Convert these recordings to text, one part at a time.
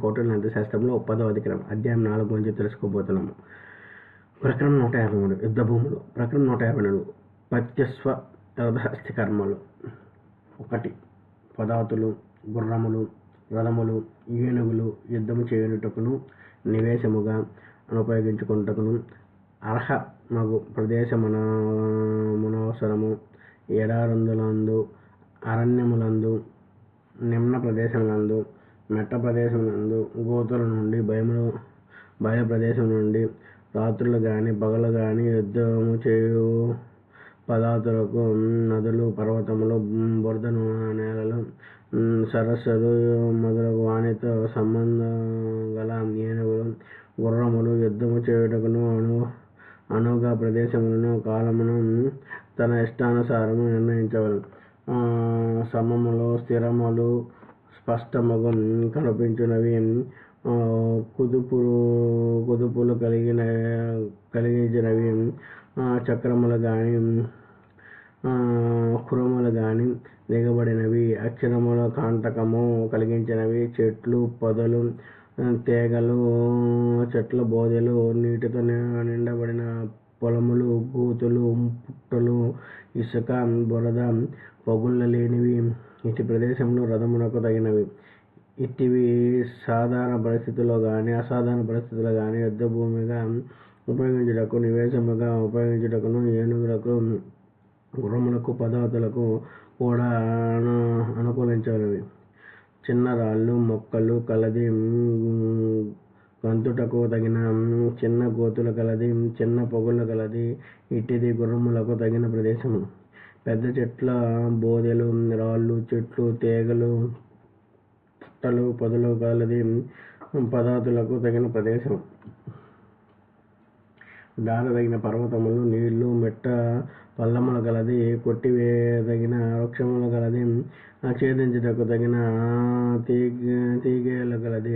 కోటల శాస్త్రంలో పదవ అధికరం. అధ్యాయం నాలుగు గురించి తెలుసుకోబోతున్నాము. ప్రకరణం నూట యాభై మూడు. యుద్ధ భూములు. ప్రకరణం నూట యాభై నాలుగు. పత్యస్వ రథహస్తి కర్మలు. ఒకటి. పదాతులు గుర్రములు రథములు ఏనుగులు యుద్ధము చేయుటకును నివేశముగా ఉపయోగించుకుంటకును అర్హ మగు ప్రదేశమున మునవసరము ఎడారందులందు అరణ్యములందు నిమ్న ప్రదేశములందు మెట్ట ప్రదేశములందు గోతుల నుండి భయములు భయ ప్రదేశం నుండి రాత్రులు గాని పగలు గాని యుద్ధము చేయు పదార్థులకు నదులు పర్వతములు బురద నేలలు సరస్సులు మొదలగు వానితో సంబంధం గల ఏనుగులు గుర్రములు యుద్ధము చేయుటకును అను అనుగా ప్రదేశములను కాలమును తన ఇష్టానుసారము నిర్ణయించవలను. సమములు స్థిరములు స్పష్టముగా కనిపించినవి. కుదుపులు కుదుపులు కలిగిన కలిగించినవి. చక్రములు కానీ కురములు కానీ దిగబడినవి. అక్షరముల కాంటకము కలిగించినవి. చెట్లు పొదలు తీగలు చెట్ల బోదెలు నీటితో నిండబడిన పొలములు గూతులు పుట్టలు ఇసుక బురద పగుళ్ళ లేనివి ఇటు ప్రదేశంలో రథమునకు తగినవి. ఇట్టివి సాధారణ పరిస్థితుల్లో కానీ అసాధారణ పరిస్థితుల్లో కానీ యుద్ధ భూమిగా ఉపయోగించుటకు నివేశముగా ఉపయోగించుటకును ఏనుగులకు గుర్రములకు పదార్థులకు కూడా అనుకూలించగలవి చిన్న రాళ్ళు మొక్కలు కలది గంతుటకు తగిన చిన్న గోతులు కలది చిన్న పొగులు కలది ఇట్టిది గుర్రములకు తగిన ప్రదేశము. పెద్ద చెట్ల బోదెలు రాళ్ళు చెట్లు తీగలు పుట్టలు పొదలు కలది పదార్థులకు తగిన ప్రదేశం. దారదగిన పర్వతములు నీళ్ళు మెట్ట పల్లములు కలది కొట్టివేదగిన వృక్షములు కలది ఛేదించుటకు తగిన తీగ తీగేలు కలది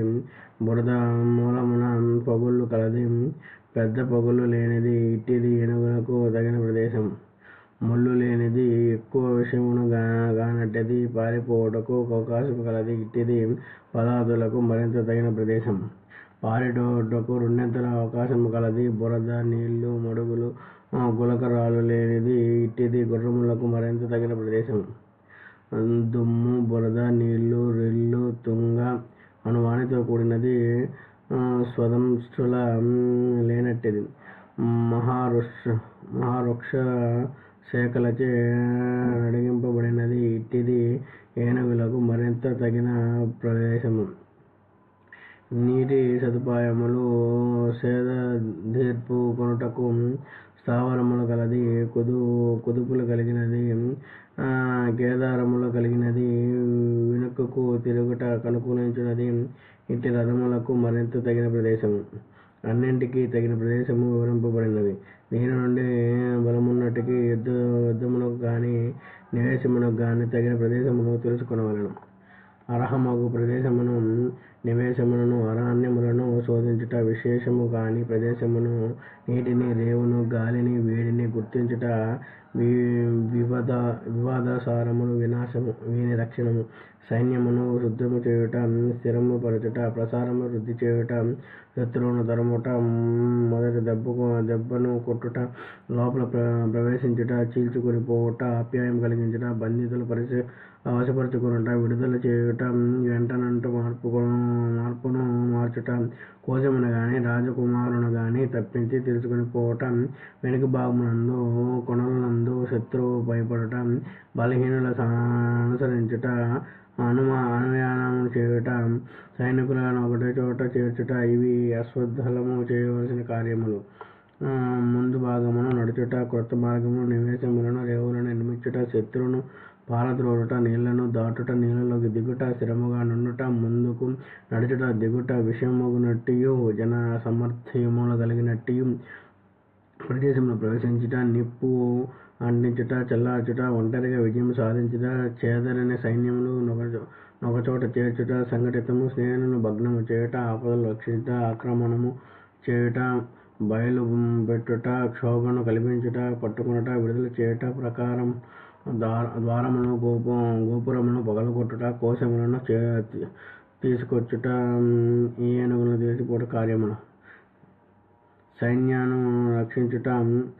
బురద మూలమున పొగుళ్ళు కలది పెద్ద పొగులు లేనిది ఇట్టిది ఏనుగులకు తగిన ప్రదేశం. ముళ్ళు లేనిది ఎక్కువ విషయమును గానట్టది పారిపోవుటకు అవకాశం కలది. ఇట్టిది పదార్థులకు మరింత తగిన ప్రదేశం. పారిటోటకు రెండింతల అవకాశం కలది. బురద నీళ్ళు మడుగులు గులకరాలు లేనిది ఇట్టిది గుర్రములకు మరింత తగిన ప్రదేశం. దుమ్ము బురద నీళ్ళు రెల్లు తుంగ అనువానితో కూడినది స్వదంశుల లేనట్టిది. మహావృక్ష మహావృక్ష శాఖలచే నడిగింపబడినది ఇట్టిది ఏనుగులకు మరింత తగిన ప్రదేశము. నీటి సదుపాయములు సేద తీర్పు కొనుటకు స్థావరములు కలది కుదు కుదుపులు కలిగినది కేదారములు కలిగినది వెనుకకు తిరుగుట కనుకూలించినది. ఇట్టి రథములకు మరింత తగిన ప్రదేశము. అన్నింటికీ తగిన ప్రదేశము వివరింపబడినది. దీని నివేశమునకు గాని తగిన ప్రదేశమును తెలుసుకొనవలెను. అర్హమగు ప్రదేశమును నివేశమును అరణ్యములను గుర్తించుట విశేషము కాని ప్రదేశమును నీటిని రేవును గాలిని వేడిని గుర్తించుట వివాద వివాదాసారమును వినాశము వీని రక్షణము. సైన్యమును శుద్ధము చేయుట స్థిరము పరచుట ప్రసారము వృద్ధి చేయుట శత్రువును తరుముట మొదటి దెబ్బకు దెబ్బను కొట్టుట లోపల ప్రవేశించుట చీల్చుకొని పోవుట ఆప్యాయం కలిగించుట బంధితులు పరిచ వశపరుచుకునుట విడుదల చేయుట వెంటనంటూ మార్పు మార్పును మార్చుట కోశమును గాని రాజకుమారును గాని తప్పించి తెలుసుకుని పోవట వెనుక భాగమునందు కొనలందు శత్రువు భయపడటం బలహీనుల అనుసరించుట అనుమా అనుయానము చేయుట సైనికులను ఒకటే చోట చేర్చుట ఇవి అశ్వద్ధలము చేయవలసిన కార్యములు. ముందు భాగమును నడుచుట క్రొత్త మార్గమును నివేశములను రేవులను నిర్మించుట శత్రువును పారద్రోలుట నీళ్ళను దాటుట నీళ్ళలోకి దిగుట స్థిరముగా నుండుట ముందుకు నడుచుట దిగుట విషయమగునట్టియు జన సమర్థ్యములు కలిగినట్టియు. ప్రదేశంలో ప్రవేశించుట నిప్పు అంటించుట చల్లార్చుట ఒంటరిగా విజయం సాధించుట చేదరని సైన్యములు నొకచోట చేర్చుట సంఘటితము స్నేహను భగ్నము చేయుట ఆపదలు రక్షించుట ఆక్రమణము చేయుట బయలు పెట్టుట క్షోభను కల్పించుట పట్టుకొనుట విడుదల చేయుట ప్రకారం ద్వారమును గోపు గోపురమును పగలగొట్టుట కోశములను తీసుకొచ్చుట ఈ ఏనుగులను తీసిపోట కార్యములు సైన్యాన్ని రక్షించుట